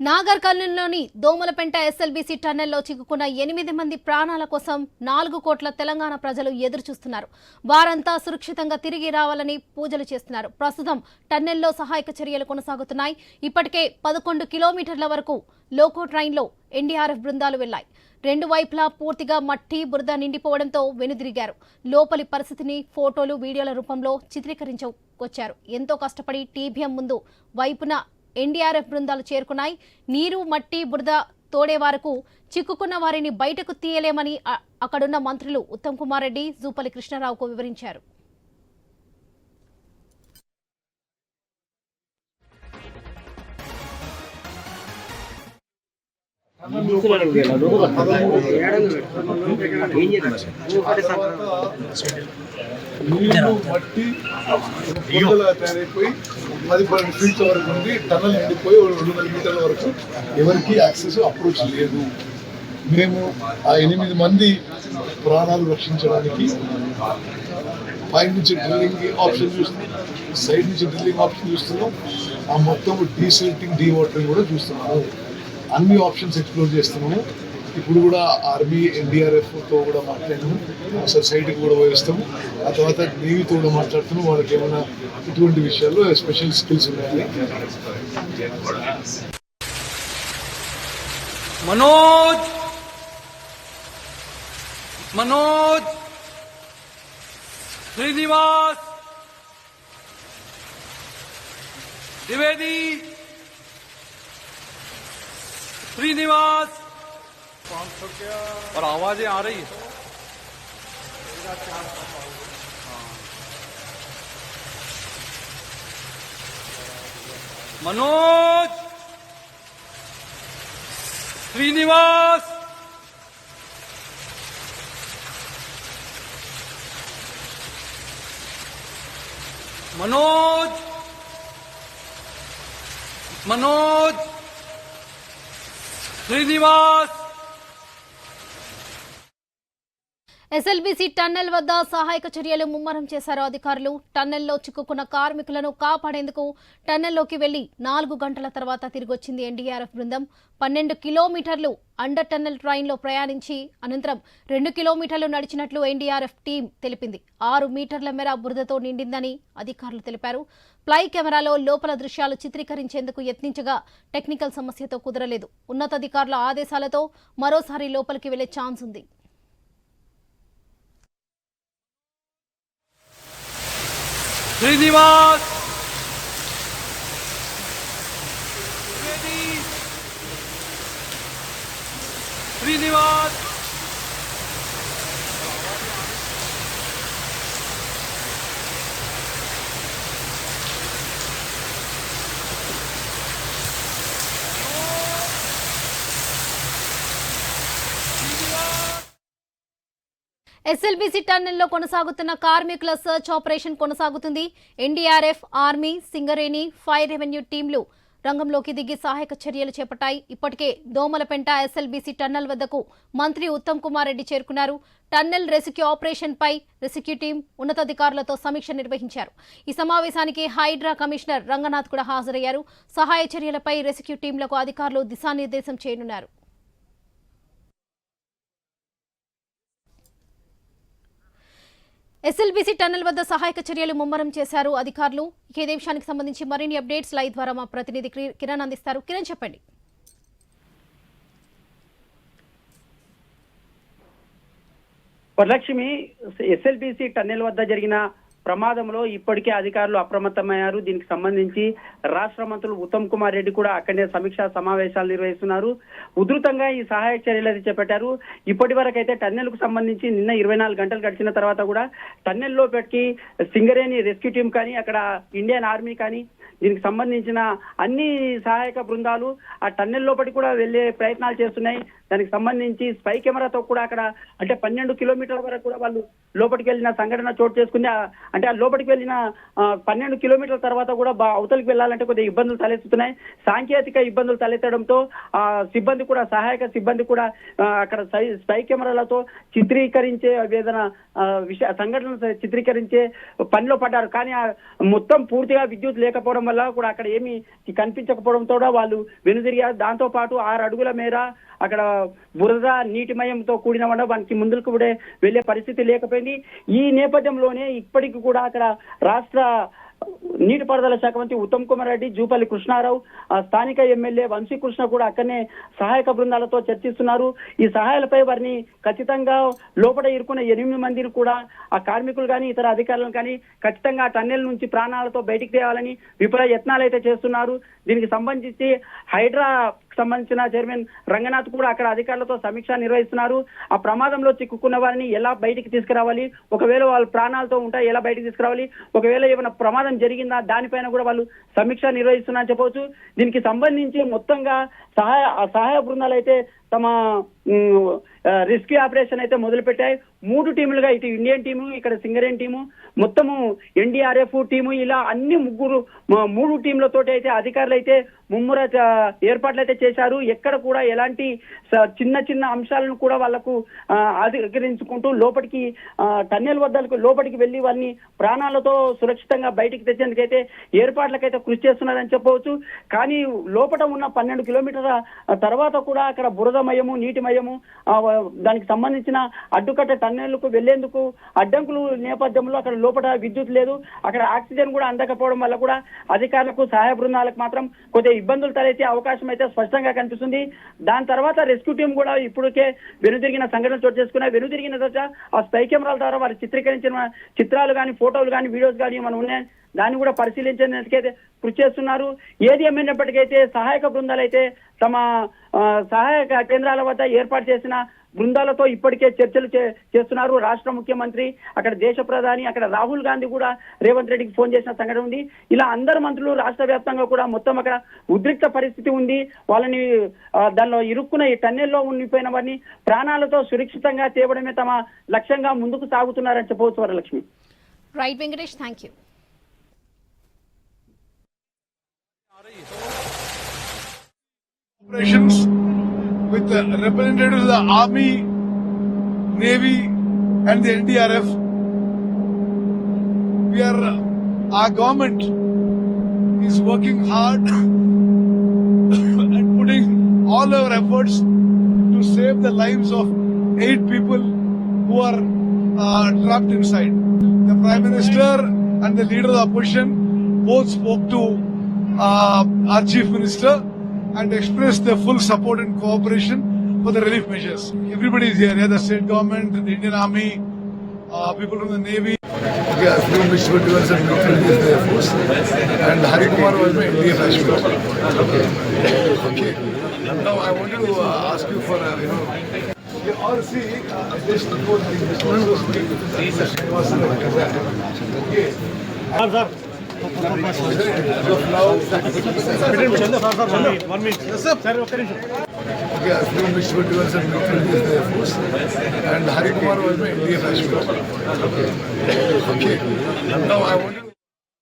నాగర్ కర్నూలులోని దోమలపెంట ఎస్ఎల్బీసీ టన్నెల్లో చిక్కుకున్న ఎనిమిది మంది ప్రాణాల కోసం నాలుగు కోట్ల తెలంగాణ ప్రజలు ఎదురుచూస్తున్నారు. వారంతా సురక్షితంగా తిరిగి రావాలని పూజలు చేస్తున్నారు. ప్రస్తుతం టన్నెల్లో సహాయక చర్యలు కొనసాగుతున్నాయి. ఇప్పటికే పదకొండు కిలోమీటర్ల వరకు లోకో ట్రైన్లో ఎన్డీఆర్ఎఫ్ బృందాలు వెళ్ళాయి రెండు వైపులా పూర్తిగా మట్టి బురద నిండిపోవడంతో వెనుదిరిగారు. లోపలి పరిస్థితిని ఫోటోలు వీడియోల రూపంలో చిత్రీకరించుకొచ్చారు ఎంతో కష్టపడి టీబీఎం ముందు వైపున ఎన్డీఆర్ఎఫ్ బృందాలు చేరుకున్నాయి. నీరు మట్టి బురద తోడే వరకు చిక్కుకున్న వారిని బయటకు తీయలేమని అక్కడున్న మంత్రులు ఉత్తమ్ కుమార్ రెడ్డి జూపల్లి కృష్ణారావుకు వివరించారు. నీళ్ళు మట్టి తయారైపోయి పది పన్నెండు ఫీట్ల వరకు ఉంది టన్నల్ ఎండిపోయి రెండు వందల మీటర్ల వరకు ఎవరికి యాక్సెస్ అప్రోచ్ లేదు. మేము ఆ ఎనిమిది మంది ప్రాణాలు రక్షించడానికి పై నుంచి డ్రిల్లింగ్ ఆప్షన్ చూస్తున్నాం సైడ్ నుంచి డ్రిల్లింగ్ ఆప్షన్ చూస్తున్నాం. ఆ మొత్తం డీసెల్టింగ్ డీవాటరింగ్ కూడా చూస్తున్నాము అన్ని ఆప్షన్స్ ఎక్స్ప్లోర్ చేస్తున్నాము. ఇప్పుడు కూడా ఆర్మీ ఎన్డీఆర్ఎఫ్తో కూడా మాట్లాడినాము సొసైటీకి కూడా వేస్తాము ఆ తర్వాత నేవీతో కూడా మాట్లాడుతున్నాము. వాళ్ళకి ఏమైనా ఇటువంటి విషయాల్లో స్పెషల్ స్కిల్స్ ఉన్నాయి? మనోజ్! మనోజ్! శ్రీనివాస్! ద్వేదీ श्रीनिवास! और आवाज़ें आ रही है। मनोज! श्रीनिवास! मनोज! मनोज! 続いいます。ఎస్ఎల్బీసీ టన్నెల్ వద్ద సహాయక చర్యలు ముమ్మరం చేశారు అధికారులు. టన్నెల్లో చిక్కుకున్న కార్మికులను కాపాడేందుకు టన్నెల్లోకి వెళ్ళి నాలుగు గంటల తర్వాత తిరిగొచ్చింది ఎన్డీఆర్ఎఫ్ బృందం. పన్నెండు కిలోమీటర్లు అండర్ టన్నెల్ ట్రైన్లో ప్రయాణించి అనంతరం రెండు కిలోమీటర్లు నడిచినట్లు ఎన్డీఆర్ఎఫ్ టీం తెలిపింది. ఆరు మీటర్ల మేర బురదతో నిండిందని అధికారులు తెలిపారు. ప్లై కెమెరాలో లోపల దృశ్యాలు చిత్రీకరించేందుకు యత్నించగా టెక్నికల్ సమస్యతో కుదరలేదు. ఉన్నతాధికారుల ఆదేశాలతో మరోసారి లోపలికి వెళ్ళే ఛాన్స్ ఉంది. শ্রীনিবাস! শ্রীনিবাস! ఎస్ఎల్బీసీ టన్నెల్లో కొనసాగుతున్న కార్మికుల సర్చ్ ఆపరేషన్ కొనసాగుతుంది. NDRF army Singareni fire revenue టీంలు రంగంలోకి దిగి సహాయక చర్యలు చేపట్టాయి. ఇప్పటికే దోమలపెంట ఎస్ఎల్బీసీ టన్నెల్ వద్దకు మంత్రి ఉత్తమ్ కుమార్ రెడ్డి చేరుకున్నారు. టన్నెల్ రెస్క్యూ ఆపరేషన్ పై రెస్క్యూ టీం ఉన్నతాధికారులతో సమీక్ష నిర్వహించారు. ఈ సమావేశానికి హైడ్రా కమిషనర్ రంగనాథ్ కూడా హాజరయ్యారు. సహాయ చర్యలపై రెస్క్యూ టీంలకు అధికారులు దిశానిర్దేశం చేయనున్నారు. ఎస్ఎల్బీసీ టన్నెల్ వద్ద సహాయక చర్యలు ముమ్మరం చేశారు అధికారులు. ఇక దేశానికి సంబంధించి మరిన్ని అప్డేట్స్ లైవ్ ద్వారా మా ప్రతినిధి కి- కిరణ్ అందిస్తారు. కిరణ్ చెప్పండి. వరలక్ష్మి ఎస్ఎల్బిసి టన్నెల్ వద్ద జరిగిన ప్రమాదంలో ఇప్పటికే అధికారులు అప్రమత్తమయ్యారు. దీనికి సంబంధించి రాష్ట్ర మంత్రులు ఉత్తమ్ కుమార్ రెడ్డి కూడా అక్కడే సమీక్షా సమావేశాలు నిర్వహిస్తున్నారు. ఉధృతంగా ఈ సహాయక చర్యలు అయితే చేపట్టారు. ఇప్పటి వరకు అయితే టన్నెల్కు సంబంధించి నిన్న ఇరవై నాలుగు గంటలు గడిచిన తర్వాత కూడా టన్నెల్లో పెట్టి సింగరేణి రెస్క్యూ టీం కానీ అక్కడ ఇండియన్ ఆర్మీ కానీ దీనికి సంబంధించిన అన్ని సహాయక బృందాలు ఆ టన్నెల్ లోపలి కూడా వెళ్ళే ప్రయత్నాలు చేస్తున్నాయి. దానికి సంబంధించి స్పై కెమెరాతో కూడా అక్కడ అంటే పన్నెండు కిలోమీటర్ల వరకు కూడా వాళ్ళు లోపలికి వెళ్ళిన సంఘటన చోటు చేసుకుంది. అంటే ఆ లోపలికి వెళ్ళిన పన్నెండు కిలోమీటర్ల తర్వాత కూడా బా అవతలికి వెళ్ళాలంటే కొద్దిగా ఇబ్బందులు తలెత్తుతున్నాయి. సాంకేతిక ఇబ్బందులు తలెత్తడంతో ఆ సిబ్బంది కూడా సహాయక సిబ్బంది కూడా అక్కడ స్పై కెమెరాలతో చిత్రీకరించే ఏదైనా విషయ సంఘటనలు చిత్రీకరించే పనిలో పడ్డారు. కానీ ఆ మొత్తం పూర్తిగా విద్యుత్ లేకపోవడం వల్ల కూడా అక్కడ ఏమీ కనిపించకపోవడంతో కూడా వాళ్ళు వెనుదిరిగారు దాంతో పాటు ఆరు అడుగుల మేర అక్కడ బురద నీటిమయంతో కూడిన వల్ల వానికి ముందుకు కూడా వెళ్ళే పరిస్థితి లేకపోయింది. ఈ నేపథ్యంలోనే ఇప్పటికి కూడా అక్కడ రాష్ట్ర నీటిపారుదల శాఖ మంత్రి ఉత్తమ్ కుమార్ రెడ్డి జూపల్లి కృష్ణారావు ఆ స్థానిక ఎమ్మెల్యే వంశీకృష్ణ కూడా అక్కడనే సహాయక బృందాలతో చర్చిస్తున్నారు. ఈ సహాయాలపై వారిని ఖచ్చితంగా లోపల ఇరుకున్న ఎనిమిది మందిని కూడా ఆ కార్మికులు కానీ ఇతర అధికారులను కానీ ఖచ్చితంగా ఆ టన్నెల్ నుంచి ప్రాణాలతో బయటికి తేవాలని విపుల యత్నాలు అయితే చేస్తున్నారు. దీనికి సంబంధించి హైడ్రా సంబంధించిన చైర్మన్ రంగనాథ్ కూడా అక్కడ అధికారులతో సమీక్ష నిర్వహిస్తున్నారు. ఆ ప్రమాదంలో చిక్కుకున్న వారిని ఎలా బయటికి తీసుకురావాలి? ఒకవేళ వాళ్ళ ప్రాణాలతో ఉంటాయి ఎలా బయటికి తీసుకురావాలి? ఒకవేళ ఏమైనా ప్రమాదం జరిగిందా? దానిపైన కూడా వాళ్ళు సమీక్ష నిర్వహిస్తున్నారని చెప్పవచ్చు. దీనికి సంబంధించి మొత్తంగా సహాయ సహాయ బృందాలు అయితే తమ రెస్క్యూ ఆపరేషన్ అయితే మొదలుపెట్టాయి. మూడు టీములుగా ఇటు ఇండియన్ టీము ఇక్కడ సింగరేన్ టీము మొత్తము ఎన్డీఆర్ఎఫ్ టీము ఇలా అన్ని ముగ్గురు మూడు టీంలతో అయితే అధికారులు అయితే ముమ్మర ఏర్పాట్లు అయితే చేశారు. ఎక్కడ కూడా ఎలాంటి చిన్న చిన్న అంశాలను కూడా వాళ్ళకు ఆ, అధికరించుకుంటూ లోపలికి టన్నెల్ వద్దకు లోపలికి వెళ్ళి వాళ్ళని ప్రాణాలతో సురక్షితంగా బయటికి తెచ్చేందుకైతే ఏర్పాట్లకైతే కృషి చేస్తున్నారని చెప్పవచ్చు. కానీ లోపల ఉన్న పన్నెండు కిలోమీటర్ల తర్వాత కూడా అక్కడ బురదమయము నీటిమయము దానికి సంబంధించిన అడ్డుకట్ట టన్నెళ్ళకు వెళ్ళేందుకు అడ్డంకులు నేపథ్యంలో అక్కడ లోపల విద్యుత్ లేదు. అక్కడ ఆక్సిజన్ కూడా అందకపోవడం వల్ల కూడా అధికారులకు సహాయ బృందాలకు మాత్రం కొద్దిగా ఇబ్బందులు తలెత్తే అవకాశం అయితే స్పష్టంగా కనిపిస్తుంది. దాని తర్వాత రెస్క్యూ టీం కూడా ఇప్పటికే వెనుదిరిగిన సంఘటన చోటు చేసుకున్నాయి. వెనుదిరిగిన తర్వాత ఆ స్పై కెమెరాల ద్వారా వారు చిత్రీకరించిన చిత్రాలు కానీ ఫోటోలు కానీ వీడియోస్ కానీ మనం ఉన్నాయి? దాన్ని కూడా పరిశీలించేందుకైతే కృషి చేస్తున్నారు. ఏది ఏమైనప్పటికైతే సహాయక బృందాలు అయితే తమ సహాయక కేంద్రాల వద్ద ఏర్పాటు చేసిన బృందాలతో ఇప్పటికే చర్చలు చే- చేస్తున్నారు. రాష్ట్ర ముఖ్యమంత్రి అక్కడ దేశ ప్రధాని అక్కడ రాహుల్ గాంధీ కూడా రేవంత్ రెడ్డికి ఫోన్ చేసిన సంఘటన ఉంది. ఇలా అందరు మంత్రులు రాష్ట్ర వ్యాప్తంగా కూడా మొత్తం అక్కడ ఉద్రిక్త పరిస్థితి ఉంది. వాళ్ళని దానిలో ఇరుక్కున్న ఈ టన్నెల్లో ఉండిపోయిన వారిని ప్రాణాలతో సురక్షితంగా తేవడమే తమ లక్ష్యంగా ముందుకు సాగుతున్నారని చెప్పవచ్చు Varalakshmi. Right Venkatesh thank you operations with the representatives of the Army, Navy, and the NDRF. We are, our government is working hard and putting all our efforts to save the lives of eight people who are uh, trapped inside. The Prime Minister and the leader of the opposition both spoke to uh, our Chief Minister and express their full support and cooperation for the relief measures. Everybody is here, yeah, the state government, the Indian Army, uh, people from the Navy. Okay, I flew Mr. Divas and Military is the Air Force. And Hari Kumar was my Indian national. Okay. Okay. Now I want to uh, ask you for, uh, you know, you all see, uh, just before the this one was speaking to the Srinivasan and Kazan. Okay. As now, I and Hari Kumar was my Indian national. Okay. Now I want